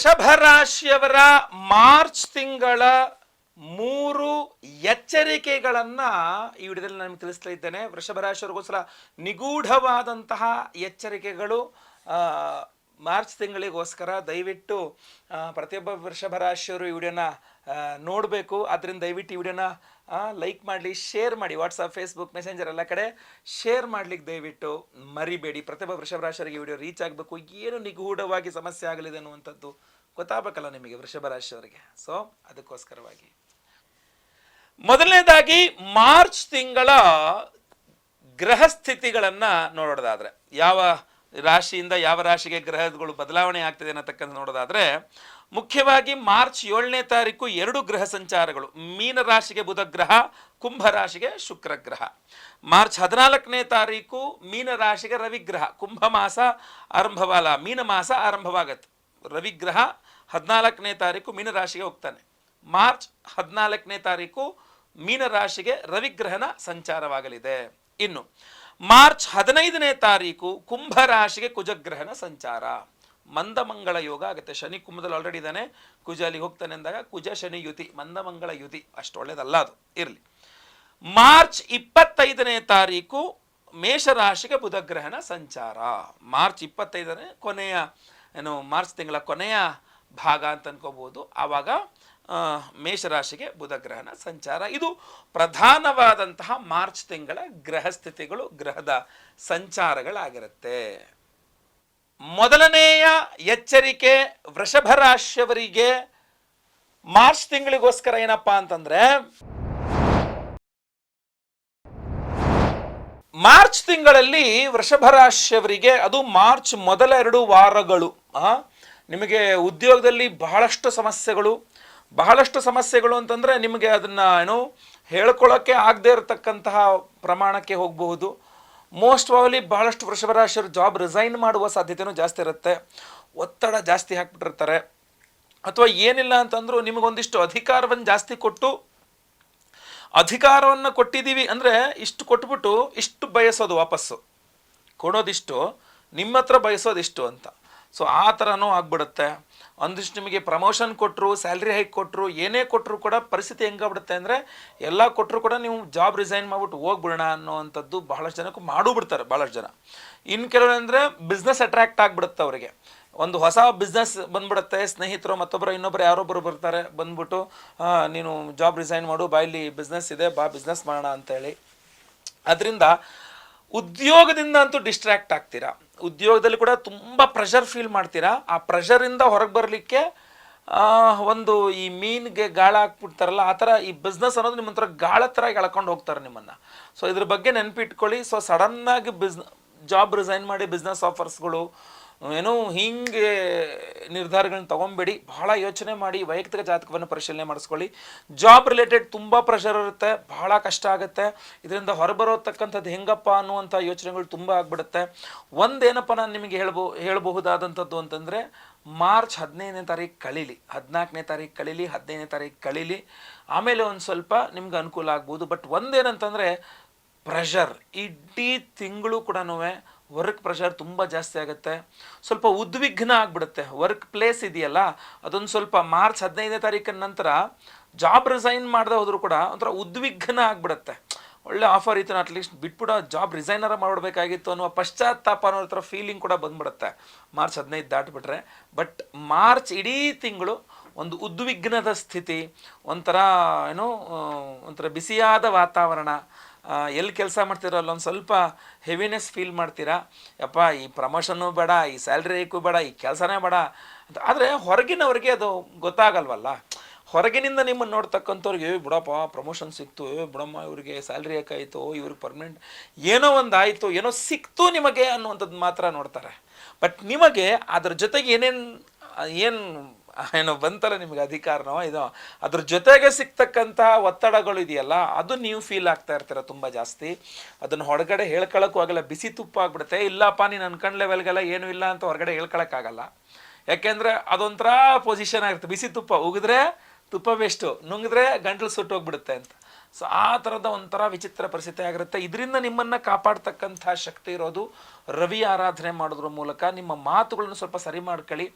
ವೃಷಭ ರಾಶಿಯವರ ಮಾರ್ಚ್ ತಿಂಗಳ ಮೂರು ಎಚ್ಚರಿಕೆಗಳನ್ನ ಈ ವಿಡಿಯೋದಲ್ಲಿ ನಾನು ತಿಳಿಸ್ತಾ ಇದ್ದೇನೆ. ವೃಷಭ ರಾಶಿಯವರಿಗೋಸ್ಕರ ನಿಗೂಢವಾದಂತಹ ಎಚ್ಚರಿಕೆಗಳು ಮಾರ್ಚ್ ತಿಂಗಳಿಗೋಸ್ಕರ ದಯವಿಟ್ಟು ಪ್ರತಿಯೊಬ್ಬ ವೃಷಭ ರಾಶಿಯವರು ಈ ವಿಡಿಯೋನ ನೋಡಬೇಕು. ಆದ್ದರಿಂದ ದಯವಿಟ್ಟು ಈ ವಿಡಿಯೋನ ಲೈಕ್ ಮಾಡಲಿ ಶೇರ್ ಮಾಡಿ. ವಾಟ್ಸಪ್ ಫೇಸ್ಬುಕ್ ಮೆಸೆಂಜರ್ ಎಲ್ಲ ಕಡೆ ಶೇರ್ ಮಾಡ್ಲಿಕ್ಕೆ ದಯವಿಟ್ಟು ಮರಿಬೇಡಿ. ಪ್ರತಿಭಾ ವೃಷಭ ರಾಶಿಯವರಿಗೆ ಈ ವಿಡಿಯೋ ರೀಚ್ ಆಗಬೇಕು. ಏನು ನಿಗೂಢವಾಗಿ ಸಮಸ್ಯೆ ಆಗಲಿದೆ ಅನ್ನುವಂಥದ್ದು ಗೊತ್ತಾಗಬೇಕಲ್ಲ ನಿಮಗೆ ವೃಷಭ ರಾಶಿಯವರಿಗೆ ಸೊ ಅದಕ್ಕೋಸ್ಕರವಾಗಿ. ಮೊದಲನೇದಾಗಿ, ಮಾರ್ಚ್ ತಿಂಗಳ ಗ್ರಹ ಸ್ಥಿತಿಗಳನ್ನು ನೋಡೋದಾದ್ರೆ, ಯಾವ ರಾಶಿಯಿಂದ ಯಾವ ರಾಶಿಗೆ ಗ್ರಹಗಳು ಬದಲಾವಣೆ ಆಗ್ತಿದೆ ಅನ್ನತಕ್ಕಂಥ ನೋಡೋದಾದ್ರೆ ಮುಖ್ಯವಾಗಿ ಮಾರ್ಚ್ ಏಳನೇ ತಾರೀಕು ಎರಡು ಗ್ರಹ ಸಂಚಾರಗಳು, ಮೀನ ರಾಶಿಗೆ ಬುಧ ಗ್ರಹ, ಕುಂಭ ರಾಶಿಗೆ ಶುಕ್ರ ಗ್ರಹ. ಮಾರ್ಚ್ ಹದಿನಾಲ್ಕನೇ ತಾರೀಕು ಮೀನ ರಾಶಿಗೆ ರವಿಗ್ರಹ ಕುಂಭ ಮಾಸ ಆರಂಭವಲ್ಲ ಮೀನ ಮಾಸ ಆರಂಭವಾಗತ್ತೆ. ರವಿಗ್ರಹ ಹದಿನಾಲ್ಕನೇ ತಾರೀಕು ಮೀನ ರಾಶಿಗೆ ಹೋಗ್ತಾನೆ. ಮಾರ್ಚ್ ಹದಿನಾಲ್ಕನೇ ತಾರೀಕು ಮೀನ ರಾಶಿಗೆ ರವಿಗ್ರಹನ ಸಂಚಾರವಾಗಲಿದೆ. ಇನ್ನು ಮಾರ್ಚ್ ಹದಿನೈದನೇ ತಾರೀಕು ಕುಂಭ ರಾಶಿಗೆ ಕುಜಗ್ರಹನ ಸಂಚಾರ. ಮಂದಮಂಗಳ ಯೋಗ ಆಗುತ್ತೆ. ಶನಿ ಕುಂಭದಲ್ಲಿ ಆಲ್ರೆಡಿ ಇದ್ದಾನೆ. ಕುಜ ಅಲ್ಲಿಗೆ ಹೋಗ್ತಾನೆ ಅಂದಾಗ ಕುಜ, ಶನಿ, ಯುತಿ. ಮಂದಮಂಗಳ, ಯುತಿ. ಅಷ್ಟು ಒಳ್ಳೇದಲ್ಲ ಅದು. ಇರಲಿ. ಮಾರ್ಚ್ ಇಪ್ಪತ್ತೈದನೇ ತಾರೀಕು ಮೇಷರಾಶಿಗೆ ಬುಧಗ್ರಹಣ ಸಂಚಾರ. ಮಾರ್ಚ್ ಇಪ್ಪತ್ತೈದನೇ ಕೊನೆಯ, ಏನು, ಮಾರ್ಚ್ ತಿಂಗಳ ಕೊನೆಯ ಭಾಗ ಅಂತ ಅನ್ಕೋಬೋದು ಆವಾಗ ಮೇಷರಾಶಿಗೆ ಬುಧಗ್ರಹಣ ಸಂಚಾರ. ಇದು ಪ್ರಧಾನವಾದಂತಹ ಮಾರ್ಚ್ ತಿಂಗಳ ಗ್ರಹ ಸ್ಥಿತಿಗಳು, ಗ್ರಹದ ಸಂಚಾರಗಳಾಗಿರುತ್ತೆ. ಮೊದಲನೆಯ ಎಚ್ಚರಿಕೆ ವೃಷಭ ರಾಶಿಯವರಿಗೆ ಮಾರ್ಚ್ ತಿಂಗಳಿಗೋಸ್ಕರ ಏನಪ್ಪಾ ಅಂತಂದ್ರೆ, ಮಾರ್ಚ್ ತಿಂಗಳಲ್ಲಿ ವೃಷಭ ರಾಶಿಯವರಿಗೆ ಅದು ಮಾರ್ಚ್ ಮೊದಲ ಎರಡು ವಾರಗಳು. ನಿಮಗೆ ಉದ್ಯೋಗದಲ್ಲಿ ಬಹಳಷ್ಟು ಸಮಸ್ಯೆಗಳು. ಬಹಳಷ್ಟು ಸಮಸ್ಯೆಗಳು ಅಂತಂದ್ರೆ ನಿಮಗೆ ಅದನ್ನ ಏನು ಹೇಳ್ಕೊಳ್ಳೋಕ್ಕೆ ಆಗದೆ ಇರತಕ್ಕಂತಹ ಪ್ರಮಾಣಕ್ಕೆ ಹೋಗಬಹುದು. ಮೋಸ್ಟ್ ಪ್ರಾಬಲಿ ಬಹಳಷ್ಟು ವೃಷಭ ರಾಶಿಯವರು ಜಾಬ್ ರಿಸೈನ್ ಮಾಡುವ ಸಾಧ್ಯತೆಯೂ ಜಾಸ್ತಿ ಇರುತ್ತೆ. ಒತ್ತಡ ಜಾಸ್ತಿ ಹಾಕ್ಬಿಟ್ಟಿರ್ತಾರೆ. ಅಥವಾ ಏನಿಲ್ಲ ಅಂತಂದ್ರೂ ನಿಮಗೊಂದಿಷ್ಟು ಅಧಿಕಾರವನ್ನು ಜಾಸ್ತಿ ಕೊಟ್ಟು, ಅಧಿಕಾರವನ್ನು ಕೊಟ್ಟಿದ್ದೀವಿ ಅಂದರೆ ಇಷ್ಟು ಕೊಟ್ಬಿಟ್ಟು ಇಷ್ಟು ಬಯಸೋದು ವಾಪಸ್ಸು. ಕೊಡೋದಿಷ್ಟು, ನಿಮ್ಮ ಹತ್ರ ಬಯಸೋದಿಷ್ಟು ಅಂತ. ಸೊ ಆ ಥರನೂ ಆಗ್ಬಿಡುತ್ತೆ. ಒಂದಿಷ್ಟು ನಿಮಗೆ ಪ್ರಮೋಷನ್ ಕೊಟ್ಟರು ಸ್ಯಾಲ್ರಿ ಹೈಕ್ ಕೊಟ್ಟರು ಏನೇ ಕೊಟ್ಟರು ಕೂಡ ಪರಿಸ್ಥಿತಿ ಹೆಂಗಾಗ್ಬಿಡುತ್ತೆ ಅಂದರೆ, ಎಲ್ಲ ಕೊಟ್ಟರು ಕೂಡ ನೀವು ಜಾಬ್ ರಿಸೈನ್ ಮಾಡ್ಬಿಟ್ಟು ಹೋಗ್ಬಿಡೋಣ ಅನ್ನೋವಂಥದ್ದು ಬಹಳಷ್ಟು ಜನಕ್ಕೆ ಮಾಡೂ ಬಿಡ್ತಾರೆ ಭಾಳಷ್ಟು ಜನ. ಇನ್ನು ಕೆಲವರು ಅಂದರೆ ಬಿಸ್ನೆಸ್ ಅಟ್ರಾಕ್ಟ್ ಆಗಿಬಿಡುತ್ತೆ ಅವರಿಗೆ. ಒಂದು ಹೊಸ ಬಿಸ್ನೆಸ್ ಬಂದ್ಬಿಡುತ್ತೆ, ಸ್ನೇಹಿತರು ಮತ್ತೊಬ್ಬರು ಇನ್ನೊಬ್ಬರು ಯಾರೊಬ್ಬರು ಬರ್ತಾರೆ, ಬಂದ್ಬಿಟ್ಟು ನೀನು ಜಾಬ್ ರಿಸೈನ್ ಮಾಡು, ಬಾ, ಇಲ್ಲಿ ಬಿಸ್ನೆಸ್ ಇದೆ, ಬಾ ಬಿಸ್ನೆಸ್ ಮಾಡೋಣ ಅಂತೇಳಿ. ಅದರಿಂದ ಉದ್ಯೋಗದಿಂದ ಅಂತೂ ಡಿಸ್ಟ್ರಾಕ್ಟ್ ಆಗ್ತೀರಾ? ಉದ್ಯೋಗದಲ್ಲಿ ಕೂಡ ತುಂಬ ಪ್ರೆಷರ್ ಫೀಲ್ ಮಾಡ್ತೀರಾ? ಆ ಪ್ರೆಷರಿಂದ ಹೊರಗೆ ಬರಲಿಕ್ಕೆ ಒಂದು ಈ ಮೀನಿಗೆ ಗಾಳ ಹಾಕ್ಬಿಡ್ತಾರಲ್ಲ, ಆ ಥರ ಈ ಬಿಸ್ನೆಸ್ ಅನ್ನೋದು ನಿಮ್ಮ ಹತ್ರ ಗಾಳ ಥರ ಎಳ್ಕೊಂಡು ಹೋಗ್ತಾರೆ ನಿಮ್ಮನ್ನು. ಸೊ ಇದ್ರ ಬಗ್ಗೆ ನೆನಪಿಟ್ಕೊಳ್ಳಿ. ಸೊ ಸಡನ್ನಾಗಿ ಬಿಸ್ನ ಜಾಬ್ ರಿಸೈನ್ ಮಾಡಿ ಬಿಸ್ನೆಸ್ ಆಫರ್ಸ್ಗಳು ಏನೋ ಹಿಂಗೆ ನಿರ್ಧಾರಗಳನ್ನ ತಗೊಂಬೇಡಿ, ಬಹಳ ಯೋಚನೆ ಮಾಡಿ, ವೈಯಕ್ತಿಕ ಜಾತಕವನ್ನು ಪರಿಶೀಲನೆ ಮಾಡಿಸ್ಕೊಳ್ಳಿ. ಜಾಬ್ ರಿಲೇಟೆಡ್ ತುಂಬ ಪ್ರೆಷರ್ ಇರುತ್ತೆ, ಬಹಳ ಕಷ್ಟ ಆಗುತ್ತೆ. ಇದರಿಂದ ಹೊರಬರೋತಕ್ಕಂಥದ್ದು ಹೆಂಗಪ್ಪ ಅನ್ನುವಂಥ ಯೋಚನೆಗಳು ತುಂಬ ಆಗ್ಬಿಡುತ್ತೆ. ಒಂದೇನಪ್ಪ ನಾನು ನಿಮಗೆ ಹೇಳ್ಬೋ, ಹೇಳಬಹುದಾದಂಥದ್ದು ಅಂತಂದರೆ, ಮಾರ್ಚ್ ಹದಿನೈದನೇ ತಾರೀಕು ಕಳೀಲಿ, ಹದಿನಾಲ್ಕನೇ ತಾರೀಕು ಕಳೀಲಿ, ಹದಿನೈದನೇ ತಾರೀಕು ಕಳೀಲಿ. ಆಮೇಲೆ ಒಂದು ಸ್ವಲ್ಪ ನಿಮ್ಗೆ ಅನುಕೂಲ ಆಗ್ಬೋದು. ಬಟ್ ಒಂದೇನಂತಂದರೆ ಪ್ರೆಷರ್ ಇಡೀ ತಿಂಗಳು ಕೂಡ ವರ್ಕ್ ಪ್ರೆಷರ್ ತುಂಬ ಜಾಸ್ತಿ ಆಗುತ್ತೆ. ಸ್ವಲ್ಪ ಉದ್ವಿಗ್ನ ಆಗಿಬಿಡುತ್ತೆ. ವರ್ಕ್ ಪ್ಲೇಸ್ ಇದೆಯಲ್ಲ, ಅದೊಂದು ಸ್ವಲ್ಪ ಮಾರ್ಚ್ ಹದಿನೈದನೇ ತಾರೀಕಿನ ನಂತರ ಜಾಬ್ ರಿಸೈನ್ ಮಾಡದೆ ಹೋದರೂ ಕೂಡ ಒಂಥರ ಉದ್ವಿಗ್ನ ಆಗಿಬಿಡುತ್ತೆ. ಒಳ್ಳೆ ಆಫರ್ ಇತ್ತು ಅಟ್ಲೀಸ್ಟ್ ಬಿಟ್ಬಿಡೋ ಜಾಬ್ ರಿಸೈನರ ಮಾಡಬೇಕಾಗಿತ್ತು ಅನ್ನುವ ಪಶ್ಚಾತ್ತಾಪ ಅನ್ನೋ ಥರ ಫೀಲಿಂಗ್ ಕೂಡ ಬಂದ್ಬಿಡುತ್ತೆ. ಮಾರ್ಚ್ ಹದಿನೈದು ದಾಟ್ಬಿಟ್ರೆ. ಬಟ್ ಮಾರ್ಚ್ ಇಡೀ ತಿಂಗಳು ಒಂದು ಉದ್ವಿಗ್ನದ ಸ್ಥಿತಿ, ಒಂಥರ, ಏನು ಒಂಥರ ಬಿಸಿಯಾದ ವಾತಾವರಣ ಎಲ್ಲಿ ಕೆಲಸ ಮಾಡ್ತೀರೋ ಅಲ್ಲೊಂದು ಸ್ವಲ್ಪ ಹೆವಿನೆಸ್ ಫೀಲ್ ಮಾಡ್ತೀರಾ? ಯಪ್ಪ, ಈ ಪ್ರಮೋಷನ್ನು ಬೇಡ, ಈ ಸ್ಯಾಲ್ರಿ ಬೇಡ, ಈ ಕೆಲಸನೇ ಬೇಡ ಅಂತ. ಆದರೆ ಹೊರಗಿನವ್ರಿಗೆ ಅದು ಗೊತ್ತಾಗಲ್ವಲ್ಲ? ಹೊರಗಿನಿಂದ ನಿಮ್ಮನ್ನು ನೋಡ್ತಕ್ಕಂಥವ್ರಿಗೆ ಏ ಬಿಡಪ್ಪ ಪ್ರಮೋಷನ್ ಸಿಕ್ತು ಏ ಬಿಡಮ್ಮ, ಇವ್ರಿಗೆ ಸ್ಯಾಲ್ರಿ ಯಾಕಾಯಿತು ಇವ್ರಿಗೆ ಪರ್ಮನೆಂಟ್ ಏನೋ ಒಂದು ಆಯಿತು ಏನೋ ಸಿಕ್ತು ನಿಮಗೆ ಅನ್ನುವಂಥದ್ದು ಮಾತ್ರ ನೋಡ್ತಾರೆ. ಬಟ್ ನಿಮಗೆ ಅದ್ರ ಜೊತೆಗೆ ಏನೇನು ಏನು ಏನೋ ಬಂತಲ್ಲ ನಿಮಗೆ ಅಧಿಕಾರನೋ ಇದು ಅದ್ರ ಜೊತೆಗೆ ಸಿಗ್ತಕ್ಕಂತಹ ಒತ್ತಡಗಳು ಇದೆಯಲ್ಲ, ಅದು ನೀವು ಫೀಲ್ ಆಗ್ತಾ ಇರ್ತೀರ ತುಂಬ ಜಾಸ್ತಿ. ಅದನ್ನು ಹೊರಗಡೆ ಹೇಳ್ಕೊಳಕ್ಕೂ ಆಗಲ್ಲ, ಬಿಸಿ ತುಪ್ಪ ಆಗ್ಬಿಡುತ್ತೆ. ಇಲ್ಲಪ್ಪ, ನೀನು ಅನ್ಕೊಂಡ್ ಲೆವೆಲ್ಗೆಲ್ಲ ಏನೂ ಇಲ್ಲ ಅಂತ ಹೊರಗಡೆ ಹೇಳ್ಕೊಳಕ್ಕಾಗಲ್ಲ ಯಾಕೆಂದ್ರೆ ಅದೊಂಥರ ಪೊಸಿಷನ್ ಆಗಿರುತ್ತೆ. ಬಿಸಿ ತುಪ್ಪ ಉಗಿದ್ರೆ ತುಪ್ಪ ವೇಸ್ಟು ನುಂಗಿದ್ರೆ ಗಂಟಲು ಸುಟ್ಟೋಗ್ಬಿಡುತ್ತೆ ಅಂತ. ಸೊ ಆ ಥರದ ಒಂಥರ ವಿಚಿತ್ರ ಪರಿಸ್ಥಿತಿ ಆಗಿರುತ್ತೆ. ಇದರಿಂದ ನಿಮ್ಮನ್ನು ಕಾಪಾಡ್ತಕ್ಕಂಥ ಶಕ್ತಿ ಇರೋದು ರವಿ ಆರಾಧನೆ ಮಾಡೋದ್ರ ಮೂಲಕ. ನಿಮ್ಮ ಮಾತುಗಳನ್ನು ಸ್ವಲ್ಪ ಸರಿ ಮಾಡ್ಕೊಳ್ಳಿ.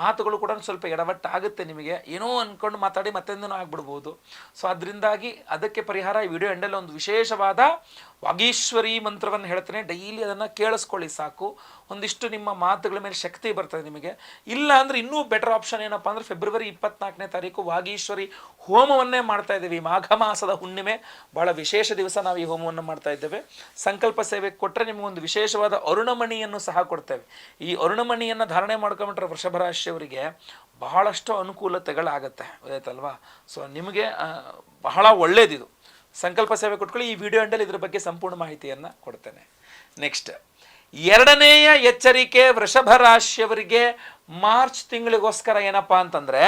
ಮಾತುಗಳು ಕೂಡ ಸ್ವಲ್ಪ ಎಡವಟ್ಟಾಗುತ್ತೆ ನಿಮಗೆ. ಏನೋ ಅಂದ್ಕೊಂಡು ಮಾತಾಡಿ ಮತ್ತೊಂದೇನೋ ಆಗ್ಬಿಡ್ಬೋದು. ಸೊ ಅದರಿಂದಾಗಿ ಅದಕ್ಕೆ ಪರಿಹಾರ ಈ ವಿಡಿಯೋ ಎಂಡಲ್ಲಿ ಒಂದು ವಿಶೇಷವಾದ ವಾಗೀಶ್ವರಿ ಮಂತ್ರವನ್ನು ಹೇಳ್ತೇನೆ. ಡೈಲಿ ಅದನ್ನು ಕೇಳಿಸ್ಕೊಳ್ಳಿ ಸಾಕು. ಒಂದಿಷ್ಟು ನಿಮ್ಮ ಮಾತುಗಳ ಮೇಲೆ ಶಕ್ತಿ ಬರ್ತದೆ ನಿಮಗೆ. ಇಲ್ಲ ಅಂದರೆ ಇನ್ನೂ ಬೆಟರ್ ಆಪ್ಷನ್ ಏನಪ್ಪ ಅಂದರೆ ಫೆಬ್ರವರಿ ಇಪ್ಪತ್ನಾಲ್ಕನೇ ತಾರೀಕು ವಾಗೀಶ್ವರಿ ಹೋಮವನ್ನೇ ಮಾಡ್ತಾ ಇದ್ದೀವಿ. ಮಾಘ ಮಾಸದ ಹುಣ್ಣಿಮೆ. ಭಾಳ ವಿಶೇಷ ದಿವಸ ನಾವು ಈ ಹೋಮವನ್ನು ಮಾಡ್ತಾ ಇದ್ದೇವೆ. ಸಂಕಲ್ಪ ಸೇವೆ ಕೊಟ್ಟರೆ ನಿಮಗೊಂದು ವಿಶೇಷವಾದ ಅರುಣಮಣಿಯನ್ನು ಸಹ ಕೊಡ್ತೇವೆ. ಈ ಅರುಣಮಣಿಯನ್ನು ಧಾರಣೆ ಮಾಡ್ಕೊಂಬಿಟ್ರೆ ವೃಷಭ ರಾಶಿಯವರಿಗೆ ಬಹಳಷ್ಟು ಅನುಕೂಲತೆಗಳಾಗತ್ತೆ. ಗೊತ್ತಾಯ್ತಲ್ವಾ? ಸೊ ನಿಮಗೆ ಬಹಳ ಒಳ್ಳೇದಿದು. ಸಂಕಲ್ಪ ಸೇವೆ ಕೊಟ್ಕೊಳ್ಳಿ. ಈ ವಿಡಿಯೋ ಎಂಡಲ್ಲಿ ಇದ್ರ ಬಗ್ಗೆ ಸಂಪೂರ್ಣ ಮಾಹಿತಿಯನ್ನು ಕೊಡ್ತೇನೆ. ನೆಕ್ಸ್ಟ್ ಎರಡನೆಯ ಎಚ್ಚರಿಕೆ ವೃಷಭ ರಾಶಿಯವರಿಗೆ ಮಾರ್ಚ್ ತಿಂಗಳಿಗೋಸ್ಕರ ಏನಪ್ಪಾ ಅಂತಂದ್ರೆ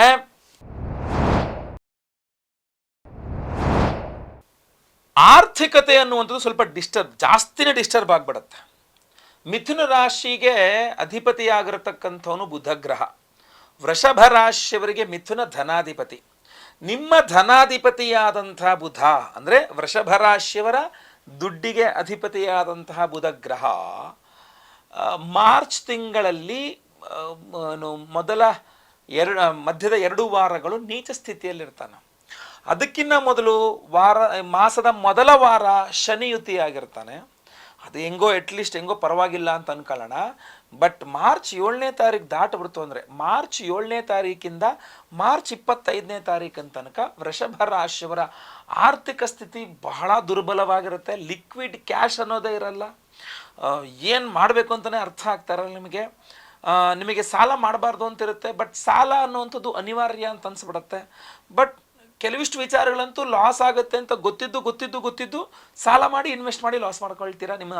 ಆರ್ಥಿಕತೆ ಅನ್ನುವಂಥದ್ದು ಸ್ವಲ್ಪ ಡಿಸ್ಟರ್ಬ್, ಜಾಸ್ತಿನೇ ಡಿಸ್ಟರ್ಬ್ ಆಗಿಬಿಡುತ್ತೆ. ಮಿಥುನ ರಾಶಿಗೆ ಅಧಿಪತಿಯಾಗಿರತಕ್ಕಂಥವನು ಬುಧ ಗ್ರಹ ವೃಷಭ ರಾಶಿಯವರಿಗೆ ಮಿಥುನ ಧನಾಧಿಪತಿ. ನಿಮ್ಮ ಧನಾಧಿಪತಿಯಾದಂತಹ ಬುಧ, ಅಂದರೆ ವೃಷಭ ರಾಶಿಯವರ ದುಡ್ಡಿಗೆ ಅಧಿಪತಿಯಾದಂತಹ ಬುಧ ಗ್ರಹ ಮಾರ್ಚ್ ತಿಂಗಳಲ್ಲಿ ಮೊದಲ ಎರಡು, ಮಧ್ಯದ ಎರಡು ವಾರಗಳು ನೀಚ ಸ್ಥಿತಿಯಲ್ಲಿರ್ತಾನೆ ಅದಕ್ಕಿಂತ ಮೊದಲು ವಾರ, ಮಾಸದ ಮೊದಲ ವಾರ ಶನಿಯುತಿಯಾಗಿರ್ತಾನೆ. ಅದು ಹೆಂಗೋ ಅಟ್ಲೀಸ್ಟ್ ಹೆಂಗೋ ಪರವಾಗಿಲ್ಲ ಅಂತ ಅನ್ಕೊಳ್ಳೋಣ. ಬಟ್ ಮಾರ್ಚ್ ಏಳನೇ ತಾರೀಕು ದಾಟಬಿಡ್ತು ಅಂದರೆ ಮಾರ್ಚ್ ಏಳನೇ ತಾರೀಕಿಂದ ಮಾರ್ಚ್ ಇಪ್ಪತ್ತೈದನೇ ತಾರೀಕಿನ ತನಕ ವೃಷಭ ರಾಶಿಯವರ ಆರ್ಥಿಕ ಸ್ಥಿತಿ ಬಹಳ ದುರ್ಬಲವಾಗಿರುತ್ತೆ. ಲಿಕ್ವಿಡ್ ಕ್ಯಾಶ್ ಅನ್ನೋದೇ ಇರಲ್ಲ. ಏನು ಮಾಡಬೇಕು ಅಂತಲೇ ಅರ್ಥ ಆಗ್ತಾ ಇರಲ್ಲ ನಿಮಗೆ. ನಿಮಗೆ ಸಾಲ ಮಾಡಬಾರ್ದು ಅಂತಿರುತ್ತೆ ಬಟ್ ಸಾಲ ಅನ್ನುವಂಥದ್ದು ಅನಿವಾರ್ಯ ಅಂತ ಅನಿಸ್ಬಿಡುತ್ತೆ. ಬಟ್ ಕೆಲವಿಷ್ಟು ವಿಚಾರಗಳಂತೂ ಲಾಸ್ ಆಗುತ್ತೆ ಅಂತ ಗೊತ್ತಿದ್ದು ಗೊತ್ತಿದ್ದು ಗೊತ್ತಿದ್ದು ಸಾಲ ಮಾಡಿ ಇನ್ವೆಸ್ಟ್ ಮಾಡಿ ಲಾಸ್ ಮಾಡ್ಕೊಳ್ತೀರಾ? ನಿಮ್ಮ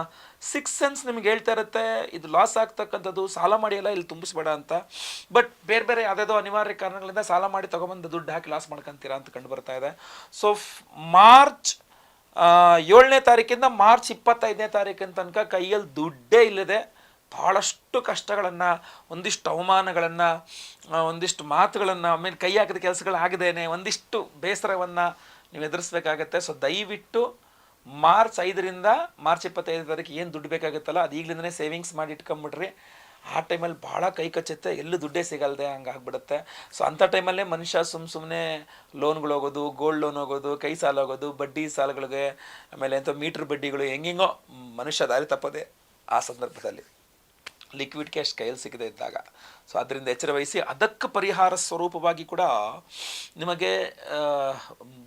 ಸಿಕ್ಸ್ ಸೆನ್ಸ್ ನಿಮ್ಗೆ ಹೇಳ್ತಾ ಇರುತ್ತೆ, ಇದು ಲಾಸ್ ಆಗ್ತಕ್ಕಂಥದ್ದು, ಸಾಲ ಮಾಡಿ ಎಲ್ಲ ಇಲ್ಲಿ ತುಂಬಿಸ್ಬೇಡ ಅಂತ. ಬಟ್ ಬೇರೆ ಬೇರೆ ಯಾವುದೋ ಅನಿವಾರ್ಯ ಕಾರಣಗಳಿಂದ ಸಾಲ ಮಾಡಿ ತೊಗೊಬಂದು ದುಡ್ಡು ಹಾಕಿ ಲಾಸ್ ಮಾಡ್ಕೊಂತೀರಾ ಅಂತ ಕಂಡು ಬರ್ತಾ ಇದೆ. ಸೊ ಮಾರ್ಚ್ ಏಳನೇ ತಾರೀಕಿಂದ ಮಾರ್ಚ್ ಇಪ್ಪತ್ತೈದನೇ ತಾರೀಕಿನ ತನಕ ಕೈಯಲ್ಲಿ ದುಡ್ಡೇ ಇಲ್ಲದೆ ಭಾಳಷ್ಟು ಕಷ್ಟಗಳನ್ನು, ಒಂದಿಷ್ಟು ಅವಮಾನಗಳನ್ನು ಒಂದಿಷ್ಟು ಮಾತುಗಳನ್ನು, ಆಮೇಲೆ ಕೈ ಹಾಕಿದ ಕೆಲಸಗಳಾಗದೇನೆ ಒಂದಿಷ್ಟು ಬೇಸರವನ್ನು ನೀವು ಎದುರಿಸ್ಬೇಕಾಗತ್ತೆ. ಸೊ ದಯವಿಟ್ಟು ಮಾರ್ಚ್ ಐದರಿಂದ, ಮಾರ್ಚ್ ಇಪ್ಪತ್ತೈದು ತಾರೀಕು ಏನು ದುಡ್ಡು ಬೇಕಾಗುತ್ತಲ್ಲ, ಅದು ಈಗಲಿಂದನೇ ಸೇವಿಂಗ್ಸ್ ಮಾಡಿ ಇಟ್ಕೊಂಬಿಡ್ರಿ ಆ ಟೈಮಲ್ಲಿ ಭಾಳ ಕೈ ಕಚ್ಚುತ್ತೆ, ಎಲ್ಲೂ ದುಡ್ಡೇ ಸಿಗಲ್ದೆ ಹಂಗೆ ಆಗ್ಬಿಡುತ್ತೆ. ಸೊ ಅಂಥ ಟೈಮಲ್ಲೇ ಮನುಷ್ಯ ಸುಮ್ಮ ಸುಮ್ಮನೆ ಲೋನ್ಗಳು ಹೋಗೋದು ಗೋಲ್ಡ್ ಲೋನ್ ಹೋಗೋದು, ಕೈ ಸಾಲ ಹೋಗೋದು, ಬಡ್ಡಿ ಸಾಲಗಳಿಗೆ, ಆಮೇಲೆ ಎಂಥ ಮೀಟ್ರ್ ಬಡ್ಡಿಗಳು, ಹೆಂಗೆಂಗೋ ಮನುಷ್ಯ ದಾರಿ ತಪ್ಪದೆ ಆ ಸಂದರ್ಭದಲ್ಲಿ. ಲಿಕ್ವಿಡ್ ಕ್ಯಾಶ್ ಕೈಯಲ್ಲಿ ಸಿಗದೆ ಇದ್ದಾಗ. ಸೊ ಅದರಿಂದ ಎಚ್ಚರ ವಹಿಸಿ ಅದಕ್ಕೆ ಪರಿಹಾರ ಸ್ವರೂಪವಾಗಿ ಕೂಡ ನಿಮಗೆ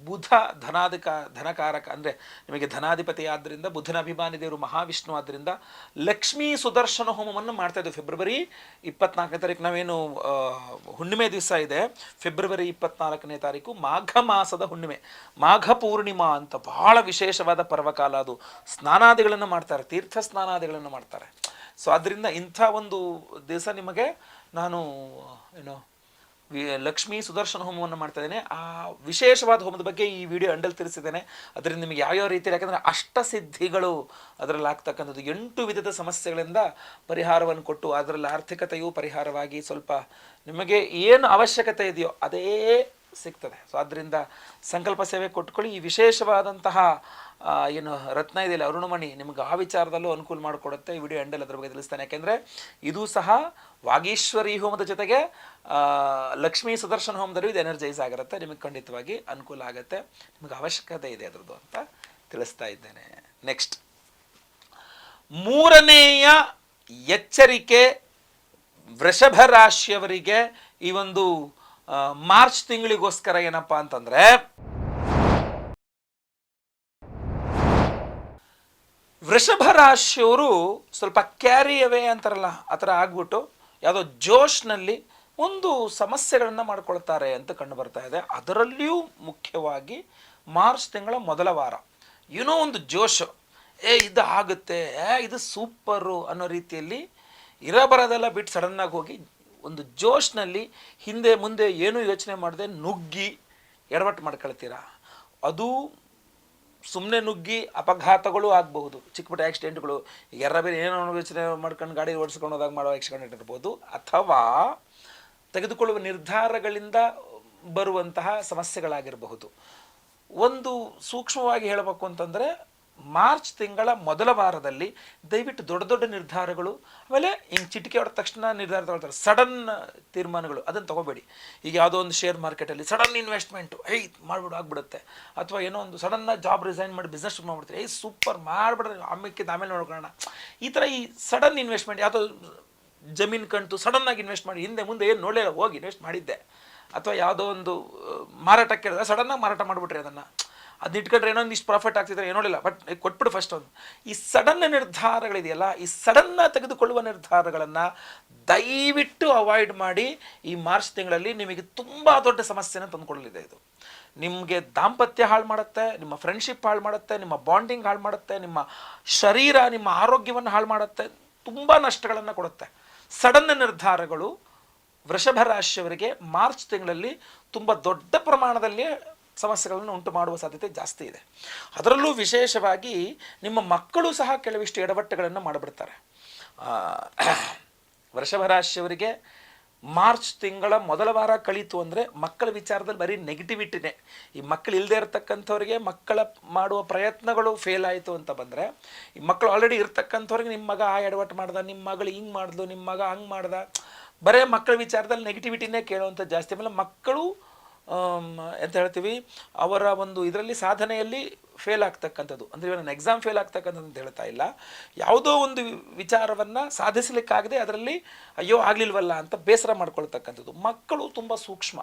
ಬುಧ ಧನಾಧಿಕ, ಧನಕಾರಕ ಅಂದರೆ ನಿಮಗೆ ಧನಾಧಿಪತಿ ಆದ್ದರಿಂದ ಬುಧನ ಅಭಿಮಾನಿ ದೇವರು ಮಹಾವಿಷ್ಣು ಆದ್ದರಿಂದ ಲಕ್ಷ್ಮೀ ಸುದರ್ಶನ ಹೋಮವನ್ನು ಮಾಡ್ತಾ ಇದ್ದೀವಿ ಫೆಬ್ರವರಿ ಇಪ್ಪತ್ನಾಲ್ಕನೇ ತಾರೀಕು ನಾವೇನು ಹುಣ್ಣಿಮೆ ದಿವಸ ಇದೆ. ಫೆಬ್ರವರಿ ಇಪ್ಪತ್ನಾಲ್ಕನೇ ತಾರೀಕು ಮಾಘ ಮಾಸದ ಹುಣ್ಣಿಮೆ. ಮಾಘ ಪೂರ್ಣಿಮಾ ಅಂತ ಬಹಳ ವಿಶೇಷವಾದ ಪರ್ವಕಾಲ ಅದು. ಸ್ನಾನಾದಿಗಳನ್ನು ಮಾಡ್ತಾರೆ, ತೀರ್ಥ ಸ್ನಾನಾದಿಗಳನ್ನು ಮಾಡ್ತಾರೆ. ಸೊ ಅದರಿಂದ ಇಂಥ ಒಂದು ದಿವಸ ನಿಮಗೆ ನಾನು, ಏನು, ವಿ, ಲಕ್ಷ್ಮೀ ಸುದರ್ಶನ ಹೋಮವನ್ನು ಮಾಡ್ತಾ ಇದ್ದೇನೆ. ಆ ವಿಶೇಷವಾದ ಹೋಮದ ಬಗ್ಗೆ ಈ ವಿಡಿಯೋ ಅಂಡಲ್ ತಿಳಿಸಿದ್ದೇನೆ ಅದರಿಂದ ನಿಮಗೆ ಯಾವ್ಯಾವ ರೀತಿಯಲ್ಲಿ, ಯಾಕಂದರೆ ಅಷ್ಟಸಿದ್ಧಿಗಳು ಅದರಲ್ಲಿ ಆಗ್ತಕ್ಕಂಥದ್ದು ಎಂಟು ವಿಧದ ಸಮಸ್ಯೆಗಳಿಂದ ಪರಿಹಾರವನ್ನು ಕೊಟ್ಟು, ಅದರಲ್ಲಿ ಆರ್ಥಿಕತೆಯು ಪರಿಹಾರವಾಗಿ ಸ್ವಲ್ಪ ನಿಮಗೆ ಏನು ಅವಶ್ಯಕತೆ ಇದೆಯೋ, ಅದೇ ಸಿಗ್ತದೆ. ಸೊ ಆದ್ದರಿಂದ ಸಂಕಲ್ಪ ಸೇವೆ ಕೊಟ್ಕೊಳ್ಳಿ. ಈ ವಿಶೇಷವಾದಂತಹ ಏನು ರತ್ನ ಇದೆಯಲ್ಲ, ಅರುಣಮಣಿ ನಿಮ್ಗೆ ಆ ವಿಚಾರದಲ್ಲೂ ಅನುಕೂಲ ಮಾಡಿಕೊಡುತ್ತೆ. ಈ ವಿಡಿಯೋ ಎಂಡಲ್ಲಿ ಅದ್ರ ಬಗ್ಗೆ ತಿಳಿಸ್ತಾನೆ. ಯಾಕೆಂದರೆ ಇದು ಸಹ ವಾಗೀಶ್ವರಿ ಹೋಮದ ಜೊತೆಗೆ ಲಕ್ಷ್ಮೀ ಸುದರ್ಶನ ಹೋಮದಲ್ಲೂ ಇದು ಎನರ್ಜೈಸ್ ಆಗಿರುತ್ತೆ. ನಿಮಗೆ ಖಂಡಿತವಾಗಿ ಅನುಕೂಲ ಆಗುತ್ತೆ. ನಿಮಗೆ ಅವಶ್ಯಕತೆ ಇದೆ ಅದರದ್ದು ಅಂತ ತಿಳಿಸ್ತಾ ಇದ್ದೇನೆ. ನೆಕ್ಸ್ಟ್ ಮೂರನೆಯ ಎಚ್ಚರಿಕೆ ವೃಷಭ ರಾಶಿಯವರಿಗೆ ಈ ಒಂದು ಮಾರ್ಚ್ ತಿಂಗಳಿಗೋಸ್ಕರ ಏನಪ್ಪಾ ಅಂತಂದ್ರೆ, ವೃಷಭ ರಾಶಿಯವರು ಸ್ವಲ್ಪ ಕ್ಯಾರಿ ಅವೇ ಅಂತಾರಲ್ಲ, ಆ ಥರ ಆಗ್ಬಿಟ್ಟು ಯಾವುದೋ ಜೋಶ್ನಲ್ಲಿ ಒಂದು ಸಮಸ್ಯೆಗಳನ್ನು ಮಾಡ್ಕೊಳ್ತಾರೆ ಅಂತ ಕಂಡು ಬರ್ತಾ ಇದೆ. ಅದರಲ್ಲಿಯೂ ಮುಖ್ಯವಾಗಿ ಮಾರ್ಚ್ ತಿಂಗಳ ಮೊದಲ ವಾರ. ಏನೋ ಒಂದು ಜೋಶು, ಏ, ಇದು ಆಗುತ್ತೆ, ಏ, ಇದು ಸೂಪರು ಅನ್ನೋ ರೀತಿಯಲ್ಲಿ ಇರಬರೋದೆಲ್ಲ ಬಿಟ್ಟು ಸಡನ್ನಾಗಿ ಹೋಗಿ ಒಂದು ಜೋಶ್ನಲ್ಲಿ ಹಿಂದೆ ಮುಂದೆ ಏನೂ ಯೋಚನೆ ಮಾಡದೆ ನುಗ್ಗಿ ಎಡವಟ್ಟು ಮಾಡ್ಕೊಳ್ತೀರಾ? ಅದು ಸುಮ್ಮನೆ ನುಗ್ಗಿ ಅಪಘಾತಗಳು ಆಗಬಹುದು. ಚಿಕ್ಕ ಪುಟ್ಟ ಆಕ್ಸಿಡೆಂಟ್ಗಳು ಈಗ ಯಾರ ಬೇರೆ ಏನೋ ಯೋಚನೆ ಮಾಡ್ಕೊಂಡು ಗಾಡಿ ಓಡಿಸ್ಕೊಂಡು ಹೋದಾಗ ಮಾಡೋ ಆಕ್ಸಿಡೆಂಟ್ ಇರ್ಬೋದು, ಅಥವಾ ತೆಗೆದುಕೊಳ್ಳುವ ನಿರ್ಧಾರಗಳಿಂದ ಬರುವಂತಹ ಸಮಸ್ಯೆಗಳಾಗಿರಬಹುದು. ಒಂದು ಸೂಕ್ಷ್ಮವಾಗಿ ಹೇಳಬೇಕು ಅಂತಂದರೆ ಮಾರ್ಚ್ ತಿಂಗಳ ಮೊದಲ ವಾರದಲ್ಲಿ ದಯವಿಟ್ಟು ದೊಡ್ಡ ದೊಡ್ಡ ನಿರ್ಧಾರಗಳು, ಆಮೇಲೆ ಹಿಂಗೆ ಚಿಟಿಕೆ ಹೊಡೆದ ತಕ್ಷಣ ನಿರ್ಧಾರ ತಗೊಳ್ತಾರೆ. ಸಡನ್ ತೀರ್ಮಾನಗಳು, ಅದನ್ನು ತಗೋಬೇಡಿ. ಈಗ ಯಾವುದೋ ಒಂದು ಶೇರ್ ಮಾರ್ಕೆಟಲ್ಲಿ ಸಡನ್ ಇನ್ವೆಸ್ಟ್ಮೆಂಟು ಏಯ್ ಮಾಡ್ಬಿಡು, ಆಗ್ಬಿಡುತ್ತೆ. ಅಥವಾ ಏನೋ ಒಂದು ಸಡನ್ನಾಗಿ ಜಾಬ್ ರಿಸೈನ್ ಮಾಡಿ ಬಿಸ್ನೆಸ್ ಶುರು ಮಾಡ್ಬಿಡ್ತೀರಿ. ಏಯ್ ಸೂಪರ್ ಮಾಡಿಬಿಡ್ರಿ ಆಮೇಲೆ ಆಮೇಲೆ ನೋಡ್ಕೊಳ್ಳೋಣ. ಈ ಥರ ಈ ಸಡನ್ ಇನ್ವೆಸ್ಟ್ಮೆಂಟ್ ಯಾವುದೋ ಜಮೀನು ಕಂಟು ಸಡನ್ನಾಗಿ ಇನ್ವೆಸ್ಟ್ ಮಾಡಿ, ಹಿಂದೆ ಮುಂದೆ ಏನು ನೋಡಲಿಲ್ಲ ಹೋಗಿ ಇನ್ವೆಸ್ಟ್ ಮಾಡಿದ್ದೆ. ಅಥವಾ ಯಾವುದೋ ಒಂದು, ಮಾರಾಟಕ್ಕೆ ಸಡನ್ನಾಗಿ ಮಾರಾಟ ಮಾಡಿಬಿಟ್ರಿ ಅದನ್ನು. ಅದನ್ನ ಇಟ್ಕೊಂಡ್ರೆ ಏನೋ ಒಂದಿಷ್ಟು ಪ್ರಾಫಿಟ್ ಆಗ್ತಿದ್ರೆ ನೋಡಿಲ್ಲ ಬಟ್ ಕೊಟ್ಬಿಡು ಫಸ್ಟ್ ಒಂದು. ಈ ಸಡನ್ ನಿರ್ಧಾರಗಳಿದೆಯಲ್ಲ, ಈ ಸಡನ್ನ ತೆಗೆದುಕೊಳ್ಳುವ ನಿರ್ಧಾರಗಳನ್ನು ದಯವಿಟ್ಟು ಅವಾಯ್ಡ್ ಮಾಡಿ ಈ ಮಾರ್ಚ್ ತಿಂಗಳಲ್ಲಿ ನಿಮಗೆ ತುಂಬ ದೊಡ್ಡ ಸಮಸ್ಯೆನ ತಂದುಕೊಳ್ಳಲಿದೆ ಇದು. ನಿಮಗೆ ದಾಂಪತ್ಯ ಹಾಳು ಮಾಡುತ್ತೆ, ನಿಮ್ಮ ಫ್ರೆಂಡ್ಶಿಪ್ ಹಾಳು ಮಾಡುತ್ತೆ, ನಿಮ್ಮ ಬಾಂಡಿಂಗ್ ಹಾಳು ಮಾಡುತ್ತೆ, ನಿಮ್ಮ ಶರೀರ, ನಿಮ್ಮ ಆರೋಗ್ಯವನ್ನು ಹಾಳು ಮಾಡುತ್ತೆ, ತುಂಬ ನಷ್ಟಗಳನ್ನು ಕೊಡುತ್ತೆ. ಸಡನ್ ನಿರ್ಧಾರಗಳು ವೃಷಭ ರಾಶಿಯವರಿಗೆ ಮಾರ್ಚ್ ತಿಂಗಳಲ್ಲಿ ತುಂಬ ದೊಡ್ಡ ಪ್ರಮಾಣದಲ್ಲಿ ಸಮಸ್ಯೆಗಳನ್ನು ಉಂಟು ಮಾಡುವ ಸಾಧ್ಯತೆ ಜಾಸ್ತಿ ಇದೆ. ಅದರಲ್ಲೂ ವಿಶೇಷವಾಗಿ ನಿಮ್ಮ ಮಕ್ಕಳು ಸಹ ಕೆಲವಿಷ್ಟು ಎಡವಟ್ಟುಗಳನ್ನು ಮಾಡಿಬಿಡ್ತಾರೆ. ವೃಷಭರಾಶಿಯವರಿಗೆ ವೃಷಭ ರಾಶಿಯವರಿಗೆ ಮಾರ್ಚ್ ತಿಂಗಳ ಮೊದಲ ವಾರ ಕಳೀತು ಅಂದರೆ ಮಕ್ಕಳ ವಿಚಾರದಲ್ಲಿ ಬರೀ ನೆಗೆಟಿವಿಟಿನೇ. ಈ ಮಕ್ಕಳು ಇಲ್ಲದೆ ಇರತಕ್ಕಂಥವ್ರಿಗೆ ಮಕ್ಕಳ ಮಾಡುವ ಪ್ರಯತ್ನಗಳು ಫೇಲ್ ಆಯಿತು ಅಂತ ಬಂದರೆ, ಈ ಮಕ್ಕಳು ಆಲ್ರೆಡಿ ಇರ್ತಕ್ಕಂಥವ್ರಿಗೆ ನಿಮ್ಮ ಮಗ ಆ ಎಡವಟ್ಟು ಮಾಡ್ದ ನಿಮ್ಮ ಮಗಳು ಹಿಂಗೆ ಮಾಡಿದ್ಲು ನಿಮ್ಮ ಮಗ ಹಂಗೆ ಮಾಡ್ದ. ಬರೇ ಮಕ್ಕಳ ವಿಚಾರದಲ್ಲಿ ನೆಗೆಟಿವಿಟಿನೇ ಕೇಳುವಂಥ ಜಾಸ್ತಿ. ಆಮೇಲೆ ಮಕ್ಕಳು ಎಂತ ಹೇಳ್ತೀವಿ, ಅವರ ಒಂದು ಇದರಲ್ಲಿ ಸಾಧನೆಯಲ್ಲಿ ಫೇಲ್ ಆಗ್ತಕ್ಕಂಥದ್ದು. ಅಂದರೆ ಇವನ ಎಕ್ಸಾಮ್ ಫೇಲ್ ಆಗ್ತಕ್ಕಂಥದ್ದು ಅಂತ ಹೇಳ್ತಾ ಇಲ್ಲ. ಯಾವುದೋ ಒಂದು ವಿಚಾರವನ್ನು ಸಾಧಿಸಲಿಕ್ಕಾಗದೆ ಅದರಲ್ಲಿ ಅಯ್ಯೋ ಆಗಲಿಲ್ವಲ್ಲ ಅಂತ ಬೇಸರ ಮಾಡ್ಕೊಳ್ತಕ್ಕಂಥದ್ದು. ಮಕ್ಕಳು ತುಂಬ ಸೂಕ್ಷ್ಮ.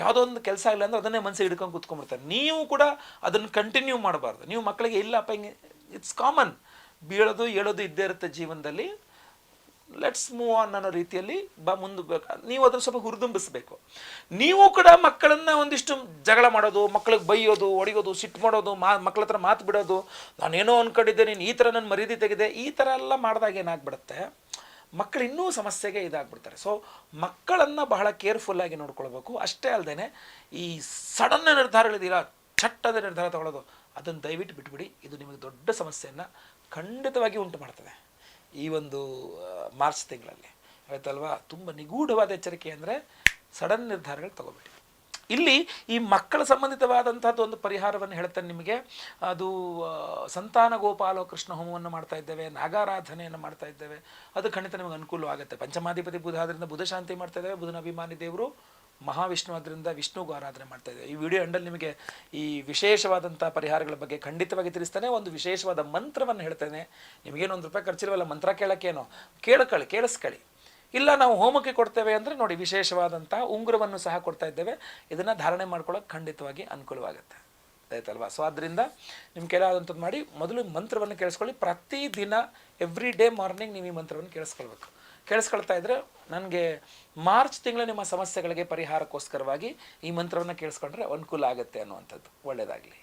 ಯಾವುದೋ ಒಂದು ಕೆಲಸ ಇಲ್ಲ ಅಂದರೆ ಅದನ್ನೇ ಮನಸ್ಸಿಗೆ ಹಿಡ್ಕೊಂಡು ಕೂತ್ಕೊಂಡ್ಬಿಡ್ತಾರೆ. ನೀವು ಕೂಡ ಅದನ್ನು ಕಂಟಿನ್ಯೂ ಮಾಡಬಾರ್ದು. ನೀವು ಮಕ್ಕಳಿಗೆ, ಇಲ್ಲಪ್ಪ, ಹಿಂಗೆ ಇಟ್ಸ್ ಕಾಮನ್ ಬೀಳೋದು ಹೇಳೋದು ಇದ್ದೇ ಇರುತ್ತೆ ಜೀವನದಲ್ಲಿ. ಲೆಟ್ಸ್ ಮೂವ್ ಆನ್ ಅನ್ನೋ ರೀತಿಯಲ್ಲಿ ಬ ಮುಂದೆ ನೀವು ಅದನ್ನು ಸ್ವಲ್ಪ ಹುರಿದುಂಬಿಸಬೇಕು. ನೀವು ಕೂಡ ಮಕ್ಕಳನ್ನ ಒಂದಿಷ್ಟು ಜಗಳ ಮಾಡೋದು ಮಕ್ಕಳಿಗೆ ಬೈಯೋದು, ಒಡೆಯೋದು, ಸಿಟ್ಟು ಮಾಡೋದು, ಮಾ ಮಕ್ಕಳ ಹತ್ರ ಮಾತು ಬಿಡೋದು, ನಾನೇನೋ ಅನ್ಕೊಂಡಿದ್ದೆ, ನೀನು ಈ ಥರ ನನ್ನ ಮರ್ಯಾದೆ ತೆಗೆದೆ, ಈ ಥರ ಎಲ್ಲ ಮಾಡಿದಾಗ ಏನಾಗ್ಬಿಡುತ್ತೆ? ಮಕ್ಕಳು ಇನ್ನೂ ಸಮಸ್ಯೆಗೆ ಇದಾಗ್ಬಿಡ್ತಾರೆ. ಸೊ ಮಕ್ಕಳನ್ನು ಬಹಳ ಕೇರ್ಫುಲ್ಲಾಗಿ ನೋಡ್ಕೊಳ್ಬೇಕು. ಅಷ್ಟೇ ಅಲ್ಲದೆ ಈ ಸಡನ್ ನಿರ್ಧಾರಗಳಿದೆಯಲ್ಲ ಚಟ್ಟದ ನಿರ್ಧಾರ ತಗೊಳ್ಳೋದು, ಅದನ್ನು ದಯವಿಟ್ಟು ಬಿಟ್ಬಿಡಿ. ಇದು ನಿಮಗೆ ದೊಡ್ಡ ಸಮಸ್ಯೆಯನ್ನು ಖಂಡಿತವಾಗಿ ಉಂಟು ಮಾಡ್ತದೆ. ಈ ಒಂದು ಮಾರ್ಚ್ ತಿಂಗಳಲ್ಲಿ, ಆಯ್ತಲ್ವಾ? ತುಂಬ ನಿಗೂಢವಾದ ಎಚ್ಚರಿಕೆ ಅಂದರೆ ಸಡನ್ ನಿರ್ಧಾರಗಳು ತಗೋಬೇಡಿ ಇಲ್ಲಿ ಈ ಮಕ್ಕಳ ಸಂಬಂಧಿತವಾದಂಥದ್ದು ಒಂದು ಪರಿಹಾರವನ್ನು ಹೇಳ್ತಾನೆ ನಿಮಗೆ. ಅದು ಸಂತಾನ ಗೋಪಾಲ ಕೃಷ್ಣ ಹೋಮವನ್ನು ಮಾಡ್ತಾ ಇದ್ದೇವೆ, ನಾಗಾರಾಧನೆಯನ್ನು ಮಾಡ್ತಾ ಇದ್ದೇವೆ. ಅದು ಖಂಡಿತ ನಿಮಗೆ ಅನುಕೂಲವಾಗುತ್ತೆ. ಪಂಚಮಾಧಿಪತಿ ಬುಧ ಆದ್ದರಿಂದ ಬುಧ ಶಾಂತಿ ಮಾಡ್ತಾ ಇದ್ದೇವೆ, ಬುಧನ ಅಭಿಮಾನಿ ದೇವರು ಮಹಾವಿಷ್ಣು ಆದ್ದರಿಂದ ವಿಷ್ಣುಗೂ ಆರಾಧನೆ ಮಾಡ್ತಾ ಇದ್ದೇವೆ ಈ ವಿಡಿಯೋ ಎಂಡಲ್ಲಿ ನಿಮಗೆ ಈ ವಿಶೇಷವಾದಂಥ ಪರಿಹಾರಗಳ ಬಗ್ಗೆ ಖಂಡಿತವಾಗಿ ತಿಳಿಸ್ತಾನೆ. ಒಂದು ವಿಶೇಷವಾದ ಮಂತ್ರವನ್ನು ಹೇಳ್ತೇನೆ. ನಿಮಗೇನು ಒಂದು ರೂಪಾಯಿ ಖರ್ಚಿಲ್ವಲ್ಲ? ಮಂತ್ರ ಕೇಳೋಕ್ಕೇನೋ? ಕೇಳ್ಕೊಳ್ಳಿ ಕೇಳಿಸ್ಕೊಳ್ಳಿ ಇಲ್ಲ, ನಾವು ಹೋಮಕ್ಕೆ ಕೊಡ್ತೇವೆ ಅಂದರೆ ನೋಡಿ ವಿಶೇಷವಾದಂಥ ಉಂಗುರವನ್ನು ಸಹ ಕೊಡ್ತಾ ಇದ್ದೇವೆ. ಇದನ್ನು ಧಾರಣೆ ಮಾಡ್ಕೊಳ್ಳೋಕೆ ಖಂಡಿತವಾಗಿ ಅನುಕೂಲವಾಗುತ್ತೆ. ಆಯ್ತಲ್ವಾ? ಸೊ ಆದ್ದರಿಂದ ನಿಮ್ಗೆ ಕೆಲವಾದಂಥದ್ದು ಮಾಡಿ, ಮೊದಲು ಮಂತ್ರವನ್ನು ಕೇಳಿಸ್ಕೊಳ್ಳಿ. ಪ್ರತಿದಿನ ಎವ್ರಿ ಡೇ ಮಾರ್ನಿಂಗ್ ನೀವು ಈ ಮಂತ್ರವನ್ನು ಕೇಳಿಸ್ಕೊಳ್ಬೇಕು. ಕೇಳಿಸ್ಕೊಳ್ತಾ ಇದ್ರೆ ನನಗೆ ಮಾರ್ಚ್ ತಿಂಗಳ ನಿಮ್ಮ ಸಮಸ್ಯೆಗಳಿಗೆ ಪರಿಹಾರಕ್ಕೋಸ್ಕರವಾಗಿ ಈ ಮಂತ್ರವನ್ನು ಕೇಳಿಸ್ಕೊಂಡ್ರೆ ಅನುಕೂಲ ಆಗುತ್ತೆ ಅನ್ನುವಂಥದ್ದು ಒಳ್ಳೆಯದಾಗಲಿ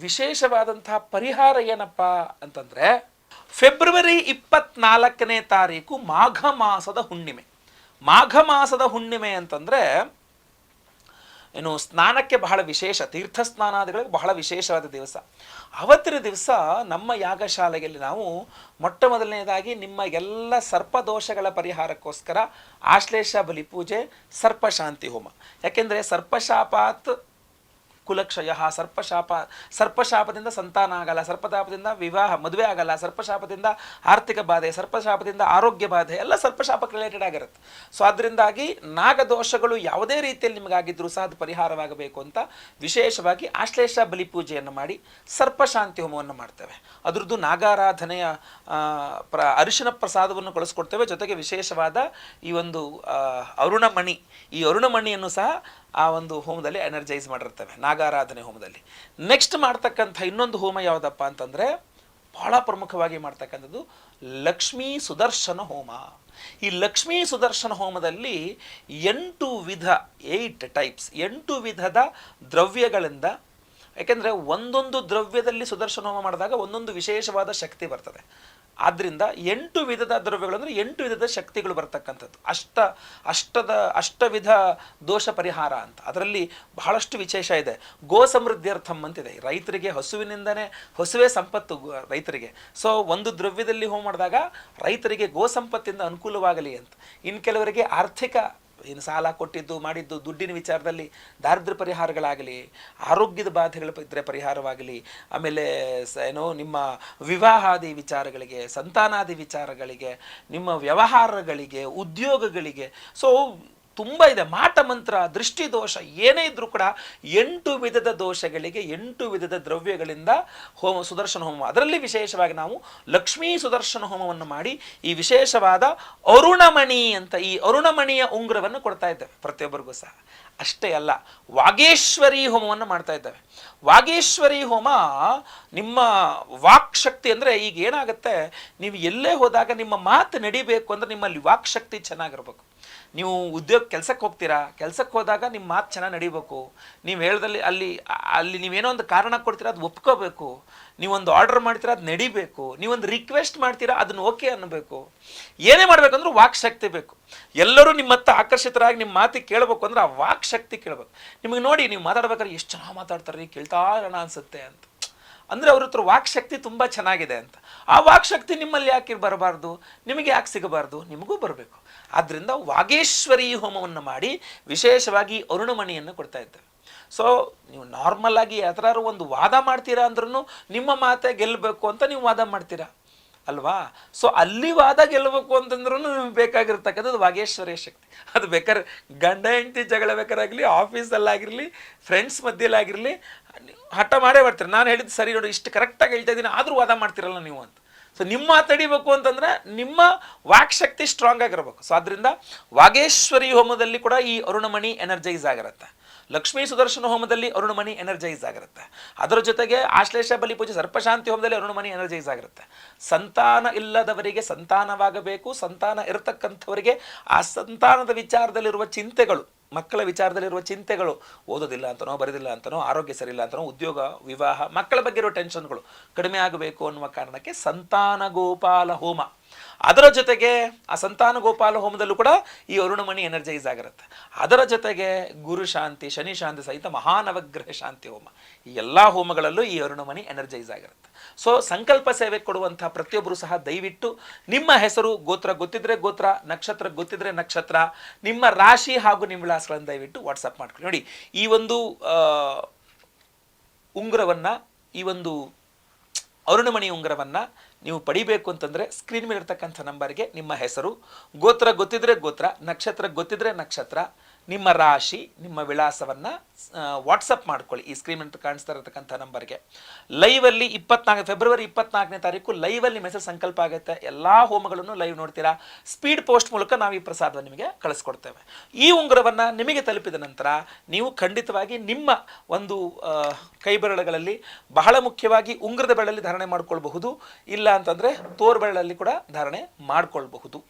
ವಿಶೇಷವಾದಂತಹ ಪರಿಹಾರ ಏನಪ್ಪ ಅಂತಂದರೆ, ಫೆಬ್ರವರಿ ಇಪ್ಪತ್ನಾಲ್ಕನೇ ತಾರೀಕು ಮಾಘ ಮಾಸದ ಹುಣ್ಣಿಮೆ. ಮಾಘ ಮಾಸದ ಹುಣ್ಣಿಮೆ ಅಂತಂದ್ರೆ ಏನು ಸ್ನಾನಕ್ಕೆ ಬಹಳ ವಿಶೇಷ ತೀರ್ಥ ಸ್ನಾನಾದಿಗಳಿಗೆ ಬಹಳ ವಿಶೇಷವಾದ ದಿವಸ. ಅವತ್ತಿನ ದಿವಸ ನಮ್ಮ ಯಾಗಶಾಲೆಯಲ್ಲಿ ನಾವು ಮೊಟ್ಟ ಮೊದಲನೇದಾಗಿ ನಿಮ್ಮ ಎಲ್ಲ ಸರ್ಪದೋಷಗಳ ಪರಿಹಾರಕ್ಕೋಸ್ಕರ ಆಶ್ಲೇಷ ಬಲಿ ಪೂಜೆ ಸರ್ಪಶಾಂತಿ ಹೋಮ. ಯಾಕೆಂದರೆ ಸರ್ಪಶಾಪಾತ್ ಕುಲಕ್ಷಯ, ಸರ್ಪಶಾಪ, ಸರ್ಪಶಾಪದಿಂದ ಸಂತಾನ ಆಗಲ್ಲ ಸರ್ಪಶಾಪದಿಂದ ವಿವಾಹ, ಮದುವೆ ಆಗಲ್ಲ, ಸರ್ಪಶಾಪದಿಂದ ಆರ್ಥಿಕ ಬಾಧೆ, ಸರ್ಪಶಾಪದಿಂದ ಆರೋಗ್ಯ ಬಾಧೆ, ಎಲ್ಲ ಸರ್ಪಶಾಪಕ್ಕೆ ರಿಲೇಟೆಡ್ ಆಗಿರುತ್ತೆ. ಸೊ ಅದರಿಂದಾಗಿ ನಾಗದೋಷಗಳು ಯಾವುದೇ ರೀತಿಯಲ್ಲಿ ನಿಮಗಾಗಿದ್ದರೂ ಸಹ ಅದು ಪರಿಹಾರವಾಗಬೇಕು ಅಂತ ವಿಶೇಷವಾಗಿ ಆಶ್ಲೇಷ ಬಲಿ ಪೂಜೆಯನ್ನು ಮಾಡಿ ಸರ್ಪಶಾಂತಿ ಹೋಮವನ್ನು ಮಾಡ್ತೇವೆ. ಅದರದ್ದು ನಾಗಾರಾಧನೆಯ ಪ್ರ, ಅರಿಶಿನ ಪ್ರಸಾದವನ್ನು ಕಳಿಸ್ಕೊಡ್ತೇವೆ. ಜೊತೆಗೆ ವಿಶೇಷವಾದ ಈ ಒಂದು ಅರುಣಮಣಿ, ಈ ಅರುಣಮಣಿಯನ್ನು ಸಹ ಆ ಒಂದು ಹೋಮದಲ್ಲಿ ಎನರ್ಜೈಸ್ ಮಾಡಿರ್ತವೆ, ನಾಗಾರಾಧನೆ ಹೋಮದಲ್ಲಿ. ನೆಕ್ಸ್ಟ್ ಮಾಡ್ತಕ್ಕಂಥ ಇನ್ನೊಂದು ಹೋಮ ಯಾವುದಪ್ಪ ಅಂತಂದರೆ, ಬಹಳ ಪ್ರಮುಖವಾಗಿ ಮಾಡ್ತಕ್ಕಂಥದ್ದು ಲಕ್ಷ್ಮೀ ಸುದರ್ಶನ ಹೋಮ. ಈ ಲಕ್ಷ್ಮೀ ಸುದರ್ಶನ ಹೋಮದಲ್ಲಿ ಎಂಟು ವಿಧ ಏಯ್ಟ್ ಟೈಪ್ಸ್ ಎಂಟು ವಿಧದ ದ್ರವ್ಯಗಳಿಂದ, ಯಾಕೆಂದರೆ ಒಂದೊಂದು ದ್ರವ್ಯದಲ್ಲಿ ಸುದರ್ಶನ ಹೋಮ ಮಾಡಿದಾಗ ಒಂದೊಂದು ವಿಶೇಷವಾದ ಶಕ್ತಿ ಬರ್ತದೆ. ಆದ್ದರಿಂದ ಎಂಟು ವಿಧದ ದ್ರವ್ಯಗಳು ಅಂದರೆ ಎಂಟು ವಿಧದ ಶಕ್ತಿಗಳು ಬರ್ತಕ್ಕಂಥದ್ದು. ಅಷ್ಟ, ಅಷ್ಟದ, ಅಷ್ಟವಿಧ ದೋಷ ಪರಿಹಾರ ಅಂತ. ಅದರಲ್ಲಿ ಬಹಳಷ್ಟು ವಿಶೇಷ ಇದೆ. ಗೋ ಸಮೃದ್ಧಿಯರ್ಥಂ ಅಂತಿದೆ. ರೈತರಿಗೆ ಹಸುವಿನಿಂದನೇ, ಹಸುವೇ ಸಂಪತ್ತು ರೈತರಿಗೆ. ಸೊ ಒಂದು ದ್ರವ್ಯದಲ್ಲಿ ಹೋಮ್ ಮಾಡಿದಾಗ ರೈತರಿಗೆ ಗೋ ಸಂಪತ್ತಿಂದ ಅನುಕೂಲವಾಗಲಿ ಅಂತ. ಇನ್ನು ಕೆಲವರಿಗೆ ಆರ್ಥಿಕ ಇನ್ನು ಸಾಲ ಕೊಟ್ಟಿದ್ದು, ಮಾಡಿದ್ದು, ದುಡ್ಡಿನ ವಿಚಾರದಲ್ಲಿ ದಾರಿದ್ರ್ಯ ಪರಿಹಾರಗಳಾಗಲಿ, ಆರೋಗ್ಯದ ಬಾಧೆಗಳ ಇದ್ದರೆ ಪರಿಹಾರವಾಗಲಿ, ಆಮೇಲೆ ಸ, ಏನೋ, ನಿಮ್ಮ ವಿವಾಹಾದಿ ವಿಚಾರಗಳಿಗೆ, ಸಂತಾನಾದಿ ವಿಚಾರಗಳಿಗೆ, ನಿಮ್ಮ ವ್ಯವಹಾರಗಳಿಗೆ, ಉದ್ಯೋಗಗಳಿಗೆ ಸೊ ತುಂಬ ಇದೆ. ಮಾಟ ಮಂತ್ರ, ದೃಷ್ಟಿ ದೋಷ, ಏನೇ ಇದ್ರೂ ಕೂಡ ಎಂಟು ವಿಧದ ದೋಷಗಳಿಗೆ, ಎಂಟು ವಿಧದ ದ್ರವ್ಯಗಳಿಂದ ಹೋಮ, ಸುದರ್ಶನ ಹೋಮ. ಅದರಲ್ಲಿ ವಿಶೇಷವಾಗಿ ನಾವು ಲಕ್ಷ್ಮೀ ಸುದರ್ಶನ ಹೋಮವನ್ನು ಮಾಡಿ ಈ ವಿಶೇಷವಾದ ಅರುಣಮಣಿ ಅಂತ ಈ ಅರುಣಮಣಿಯ ಉಂಗುರವನ್ನು ಕೊಡ್ತಾ ಇದ್ದೇವೆ. ಪ್ರತಿಯೊಬ್ಬರಿಗೂ ಸಹ. ಅಷ್ಟೇ ಅಲ್ಲ, ವಾಗೇಶ್ವರಿ ಹೋಮವನ್ನು ಮಾಡ್ತಾ ಇದ್ದೇವೆ. ವಾಗೇಶ್ವರಿ ಹೋಮ ನಿಮ್ಮ ವಾಕ್ಶಕ್ತಿ ಅಂದರೆ ಈಗ ಏನಾಗುತ್ತೆ? ನೀವು ಎಲ್ಲೇ ಹೋದಾಗ ನಿಮ್ಮ ಮಾತು ನಡಿಬೇಕು ಅಂದ್ರೆ ನಿಮ್ಮಲ್ಲಿ ವಾಕ್ಶಕ್ತಿ ಚೆನ್ನಾಗಿರ್ಬೇಕು. ನೀವು ಉದ್ಯೋಗ ಕೆಲಸಕ್ಕೆ ಹೋಗ್ತೀರಾ? ಕೆಲಸಕ್ಕೆ ಹೋದಾಗ ನಿಮ್ಮ ಮಾತು ಚೆನ್ನಾಗಿ ನಡಿಬೇಕು. ನೀವು ಹೇಳ್ದಲ್ಲಿ ಅಲ್ಲಿ ಅಲ್ಲಿ ನೀವೇನೋ ಒಂದು ಕಾರಣ ಕೊಡ್ತೀರಾ, ಅದು ಒಪ್ಕೋಬೇಕು. ನೀವೊಂದು ಆರ್ಡರ್ ಮಾಡ್ತೀರಾ, ಅದು ನಡಿಬೇಕು. ನೀವೊಂದು ರಿಕ್ವೆಸ್ಟ್ ಮಾಡ್ತೀರಾ, ಅದನ್ನ ಓಕೆ ಅನ್ನಬೇಕು. ಏನೇ ಮಾಡಬೇಕಂದ್ರೆ ವಾಕ್ ಶಕ್ತಿ ಬೇಕು. ಎಲ್ಲರೂ ನಿಮ್ಮ ಮತ್ತೆ ಆಕರ್ಷಿತರಾಗಿ ನಿಮ್ಮ ಮಾತಿಗೆ ಕೇಳಬೇಕು ಅಂದ್ರೆ ಆ ವಾಕ್ ಶಕ್ತಿ ಕೇಳಬೇಕು. ನಿಮಗೆ ನೋಡಿ, ನೀವು ಮಾತಾಡ್ಬೇಕಾದ್ರೆ ಎಷ್ಟು ಚೆನ್ನಾಗಿ ಮಾತಾಡ್ತಾರೆ ಕೇಳ್ತಾ ಇರೋಣ ಅನ್ಸುತ್ತೆ ಅಂತ. ಅಂದರೆ ಅವ್ರ ಹತ್ರ ವಾಕ್ಶಕ್ತಿ ತುಂಬ ಚೆನ್ನಾಗಿದೆ ಅಂತ. ಆ ವಾಕ್ಶಕ್ತಿ ನಿಮ್ಮಲ್ಲಿ ಯಾಕೆ ಬರಬಾರ್ದು? ನಿಮಗೆ ಯಾಕೆ ಸಿಗಬಾರ್ದು? ನಿಮಗೂ ಬರಬೇಕು. ಆದ್ದರಿಂದ ವಾಗೇಶ್ವರಿ ಹೋಮವನ್ನು ಮಾಡಿ ವಿಶೇಷವಾಗಿ ಅರುಣಮಣಿಯನ್ನು ಕೊಡ್ತಾ ಇದ್ದೇವೆ ಸೊ ನೀವು ನಾರ್ಮಲ್ ಆಗಿ ಯಾವ್ದಾದ್ರು ಒಂದು ವಾದ ಮಾಡ್ತೀರಾ ಅಂದ್ರೂ ನಿಮ್ಮ ಮಾತೆ ಗೆಲ್ಲಬೇಕು ಅಂತ ನೀವು ವಾದ ಮಾಡ್ತೀರಾ? ಅಲ್ವಾ? ಸೊ ಅಲ್ಲಿ ವಾದ ಗೆಲ್ಲಬೇಕು ಅಂತಂದ್ರೂ ನಿಮ್ಗೆ ಬೇಕಾಗಿರ್ತಕ್ಕಂಥದ್ದು ವಾಗೇಶ್ವರಿಯ ಶಕ್ತಿ. ಅದು ಬೇಕಾದ್ರೆ ಗಂಡ ಹೆಂಡತಿ ಜಗಳ ಬೇಕಾರಾಗಲಿ ಆಫೀಸಲ್ಲಾಗಿರಲಿ ಫ್ರೆಂಡ್ಸ್ ಮಧ್ಯೆಲಾಗಿರಲಿ ಹಠ ಮಾಡೇ ಬರ್ತೀರಿ ನಾನು ಹೇಳಿದ್ದು ಸರಿ ನೋಡಿ, ಇಷ್ಟು ಕರೆಕ್ಟಾಗಿ ಹೇಳ್ತಾ ಇದ್ದೀನಿ, ಆದರೂ ವಾದ ಮಾಡ್ತಿರಲ್ಲ ನೀವು ಅಂತ. ಸೊ ನಿಮ್ಮ ತಡಿಬೇಕು ಅಂತಂದ್ರೆ ನಿಮ್ಮ ವಾಕ್ ಶಕ್ತಿ ಸ್ಟ್ರಾಂಗ್ ಆಗಿರಬೇಕು. ಸೊ ಅದರಿಂದ ವಾಗೇಶ್ವರಿ ಹೋಮದಲ್ಲಿ ಕೂಡ ಈ ಅರುಣಮಣಿ ಎನರ್ಜೈಸ್ ಆಗಿರುತ್ತೆ. ಲಕ್ಷ್ಮೀ ಸುದರ್ಶನ ಹೋಮದಲ್ಲಿ ಅರುಣಮಣಿ ಎನರ್ಜೈಸ್ ಆಗಿರುತ್ತೆ. ಅದರ ಜೊತೆಗೆ ಆಶ್ಲೇಷ ಬಲಿ ಪೂಜೆ, ಸರ್ಪಶಾಂತಿ ಹೋಮದಲ್ಲಿ ಅರುಣಮಣಿ ಎನರ್ಜೈಸ್ ಆಗಿರುತ್ತೆ. ಸಂತಾನ ಇಲ್ಲದವರಿಗೆ ಸಂತಾನವಾಗಬೇಕು. ಸಂತಾನ ಇರತಕ್ಕಂಥವರಿಗೆ ಆ ಸಂತಾನದ ವಿಚಾರದಲ್ಲಿರುವ ಚಿಂತೆಗಳು ಮಕ್ಕಳ ವಿಚಾರದಲ್ಲಿರುವ ಚಿಂತೆಗಳು, ಓದೋದಿಲ್ಲ ಅಂತನೋ, ಬರೋದಿಲ್ಲ ಅಂತನೋ, ಆರೋಗ್ಯ ಸರಿಯಿಲ್ಲ ಅಂತನೋ, ಉದ್ಯೋಗ, ವಿವಾಹ, ಮಕ್ಕಳ ಬಗ್ಗೆ ಇರೋ ಟೆನ್ಷನ್ಗಳು ಕಡಿಮೆ ಆಗಬೇಕು ಅನ್ನುವ ಕಾರಣಕ್ಕೆ ಸಂತಾನ ಗೋಪಾಲ ಹೋಮ ಅದರ ಜೊತೆಗೆ ಆ ಸಂತಾನ ಗೋಪಾಲ ಹೋಮದಲ್ಲೂ ಕೂಡ ಈ ಅರುಣಮಣಿ ಎನರ್ಜೈಸ್ ಆಗಿರುತ್ತೆ. ಅದರ ಜೊತೆಗೆ ಗುರು ಶಾಂತಿ, ಶನಿ ಶಾಂತಿ ಸಹಿತ ಮಹಾನವಗ್ರಹ ಶಾಂತಿ ಹೋಮ. ಈ ಎಲ್ಲ ಹೋಮಗಳಲ್ಲೂ ಈ ಅರುಣಮಣಿ ಎನರ್ಜೈಸ್ ಆಗಿರುತ್ತೆ. ಸೊ ಸಂಕಲ್ಪ ಸೇವೆ ಕೊಡುವಂತಹ ಪ್ರತಿಯೊಬ್ಬರು ಸಹ ದಯವಿಟ್ಟು ನಿಮ್ಮ ಹೆಸರು ಗೋತ್ರ ಗೊತ್ತಿದ್ರೆ ಗೋತ್ರ, ನಕ್ಷತ್ರ ಗೊತ್ತಿದ್ರೆ ನಕ್ಷತ್ರ, ನಿಮ್ಮ ರಾಶಿ ಹಾಗೂ ನಿಮ್ಮ ವಿಳಾಸಗಳನ್ನು ದಯವಿಟ್ಟು ವಾಟ್ಸಪ್ ಮಾಡ್ಕೊಳ್ಳಿ. ನೋಡಿ, ಈ ಒಂದು ಉಂಗುರವನ್ನು, ಈ ಒಂದು ಅರುಣಮಣಿ ಉಂಗುರವನ್ನ ನೀವು ಪಡಿಬೇಕು ಅಂತಂದರೆ ಸ್ಕ್ರೀನ್ ಮೇಲೆ ಇರ್ತಕ್ಕಂಥ ನಂಬರ್ಗೆ ನಿಮ್ಮ ಹೆಸರು, ಗೋತ್ರ ಗೊತ್ತಿದ್ರೆ ಗೋತ್ರ, ನಕ್ಷತ್ರ ಗೊತ್ತಿದ್ರೆ ನಕ್ಷತ್ರ ನಿಮ್ಮ ರಾಶಿ, ನಿಮ್ಮ ವಿಳಾಸವನ್ನು ವಾಟ್ಸಪ್ ಮಾಡ್ಕೊಳ್ಳಿ. ಈ ಸ್ಕ್ರೀನ್ ಅಂತ ಕಾಣಿಸ್ತಾ ಇರತಕ್ಕಂಥ ನಂಬರ್ಗೆ ಲೈವಲ್ಲಿ ಇಪ್ಪತ್ನಾಲ್ಕು ಫೆಬ್ರವರಿ ಇಪ್ಪತ್ನಾಲ್ಕನೇ ತಾರೀಕು ಲೈವಲ್ಲಿ ಮೆಸೇಜ್ ಸಂಕಲ್ಪ ಆಗುತ್ತೆ. ಎಲ್ಲ ಹೋಮಗಳನ್ನು ಲೈವ್ ನೋಡ್ತೀರಾ? ಸ್ಪೀಡ್ ಪೋಸ್ಟ್ ಮೂಲಕ ನಾವು ಈ ಪ್ರಸಾದವನ್ನು ನಿಮಗೆ ಕಳಿಸ್ಕೊಡ್ತೇವೆ. ಈ ಉಂಗುರವನ್ನು ನಿಮಗೆ ತಲುಪಿದ ನಂತರ ನೀವು ಖಂಡಿತವಾಗಿ ನಿಮ್ಮ ಒಂದು ಕೈಬೆರಳುಗಳಲ್ಲಿ ಬಹಳ ಮುಖ್ಯವಾಗಿ ಉಂಗುರದ ಬೆರಳಲ್ಲಿ ಧಾರಣೆ ಮಾಡ್ಕೊಳ್ಬಹುದು. ಇಲ್ಲ ಅಂತಂದ್ರೆ ತೋರ್ ಬೆರಳಲ್ಲಿ ಕೂಡ ಧಾರಣೆ ಮಾಡ್ಕೊಳ್ಬಹುದು.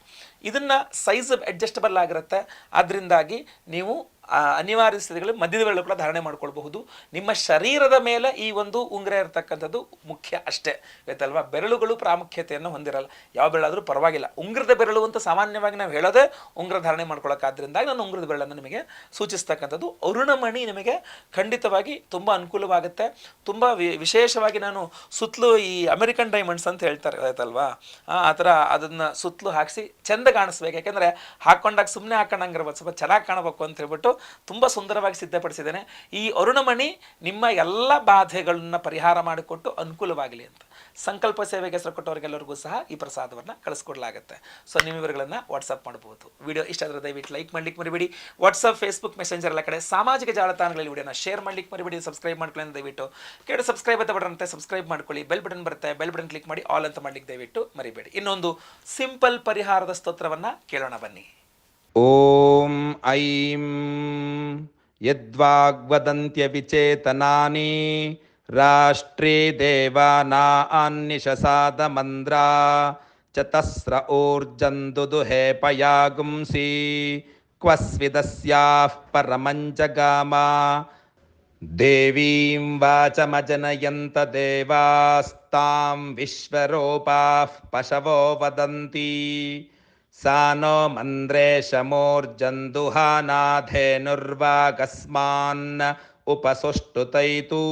ಇದನ್ನ ಸೈಜ್ ಅಡ್ಜಸ್ಟಬಲ್ ಆಗಿರುತ್ತೆ. ಅದರಿಂದಾಗಿ ನೀವು ಅನಿವಾರ್ಯ ಸ್ಥಿತಿಗಳು ಮಧ್ಯದ ವೇಳೆ ಕೂಡ ಧಾರಣೆ ಮಾಡ್ಕೊಳ್ಬಹುದು. ನಿಮ್ಮ ಶರೀರದ ಮೇಲೆ ಈ ಒಂದು ಉಂಗುರ ಇರತಕ್ಕಂಥದ್ದು ಮುಖ್ಯ ಅಷ್ಟೇ, ಗೊತ್ತಲ್ವಾ? ಬೆರಳುಗಳು ಪ್ರಾಮುಖ್ಯತೆಯನ್ನು ಹೊಂದಿರಲ್ಲ. ಯಾವ ಬೆರಳಾದರೂ ಪರವಾಗಿಲ್ಲ. ಉಂಗುರದ ಬೆರಳು ಅಂತ ಸಾಮಾನ್ಯವಾಗಿ ನಾವು ಹೇಳೋದೇ ಉಂಗುರ ಧಾರಣೆ ಮಾಡ್ಕೊಳ್ಳೋಕ್ಕಾದ್ರಿಂದಾಗಿ ನಾನು ಉಂಗುರದ ಬೆರಳನ್ನು ನಿಮಗೆ ಸೂಚಿಸ್ತಕ್ಕಂಥದ್ದು. ಅರುಣಮಣಿ ನಿಮಗೆ ಖಂಡಿತವಾಗಿ ತುಂಬ ಅನುಕೂಲವಾಗುತ್ತೆ. ತುಂಬ ವಿಶೇಷವಾಗಿ ನಾನು ಸುತ್ತಲೂ ಈ ಅಮೆರಿಕನ್ ಡೈಮಂಡ್ಸ್ ಅಂತ ಹೇಳ್ತಾರೆ ಆಯ್ತಲ್ವಾ ಆ ಥರ ಅದನ್ನು ಸುತ್ತಲೂ ಹಾಕಿಸಿ ಚೆಂದ ಕಾಣಿಸ್ಬೇಕು. ಯಾಕೆಂದರೆ ಹಾಕೊಂಡಾಗ ಸುಮ್ಮನೆ ಹಾಕೊಂಡಂಗಿರ್ಬೋದು. ಸ್ವಲ್ಪ ಚೆನ್ನಾಗಿ ಕಾಣಬೇಕು ಅಂತ ಹೇಳ್ಬಿಟ್ಟು ತುಂಬ ಸುಂದರವಾಗಿ ಸಿದ್ಧಪಡಿಸಿದ್ದೇನೆ. ಈ ಅರುಣಮಣಿ ನಿಮ್ಮ ಎಲ್ಲ ಬಾಧೆಗಳನ್ನ ಪರಿಹಾರ ಮಾಡಿಕೊಟ್ಟು ಅನುಕೂಲವಾಗಲಿ ಅಂತ. ಸಂಕಲ್ಪ ಸೇವೆಗೆ ಹೆಸರು ಕೊಟ್ಟವರಿಗೆಲ್ಲರಿಗೂ ಸಹ ಈ ಪ್ರಸಾದವನ್ನು ಕಳಿಸ್ಕೊಡ್ಲಾಗುತ್ತೆ. ಸೊ ನಿಮ್ಮ ಇವರುಗಳನ್ನು ವಾಟ್ಸಪ್ ಮಾಡ್ಬೋದು. ವಿಡಿಯೋ ಇಷ್ಟ ಆದರೆ ದಯವಿಟ್ಟು ಲೈಕ್ ಮಾಡ್ಲಿಕ್ಕೆ ಮರಿಬೇಡಿ. ವಾಟ್ಸಪ್ ಫೇಸ್ಬುಕ್ ಮೆಸೆಂಜರ್ ಎಲ್ಲ ಕಡೆ ಸಾಮಾಜಿಕ ಜಾಲತಾಣಗಳಲ್ಲಿ ವಿಡಿಯೋನ ಶೇರ್ ಮಾಡ್ಲಿಕ್ಕೆ ಮರಿಬೇಡಿ. ಸಬ್ಸ್ಕ್ರೈಬ್ ಮಾಡ್ಕೊಳ್ಳಿ ದಯವಿಟ್ಟು. ಕೆಳಗಡೆ ಸಬ್ಸ್ಕ್ರೈಬ್ ಅಂತ ಬಟನ್ ಅಂತ ಸಬ್ಸ್ಕ್ರೈಬ್ ಮಾಡ್ಕೊಳ್ಳಿ. ಬೆಲ್ ಬಟನ್ ಬರುತ್ತೆ ಬೆಲ್ ಬಟನ್ ಕ್ಲಿಕ್ ಮಾಡಿ ಆಲ್ ಅಂತ ಮಾಡ್ಲಿಕ್ಕೆ ದಯವಿಟ್ಟು ಮರಿಬೇಡಿ. ಇನ್ನೊಂದು ಸಿಂಪಲ್ ಪರಿಹಾರದ ಸ್ತೋತ್ರವನ್ನು ಕೇಳೋಣ ಬನ್ನಿ. ಓಂ ऐं यद्वाग्वदन्त्यविचेतनानि राष्ट्रे देवानान्निशसादमन्द्रा चतस्र ऊर्जन्दुदुहे पयागुंसि क्व स्विदस्याः परमञ्जगामा। देवीं वाचमजनयन्त देवास्तां विश्वरूपाः पशवो वदन्ति। सा नो मन्द्रेशमूर्जन्दुहानाधेनुर्वागस्मान् उपसुष्टुतैतु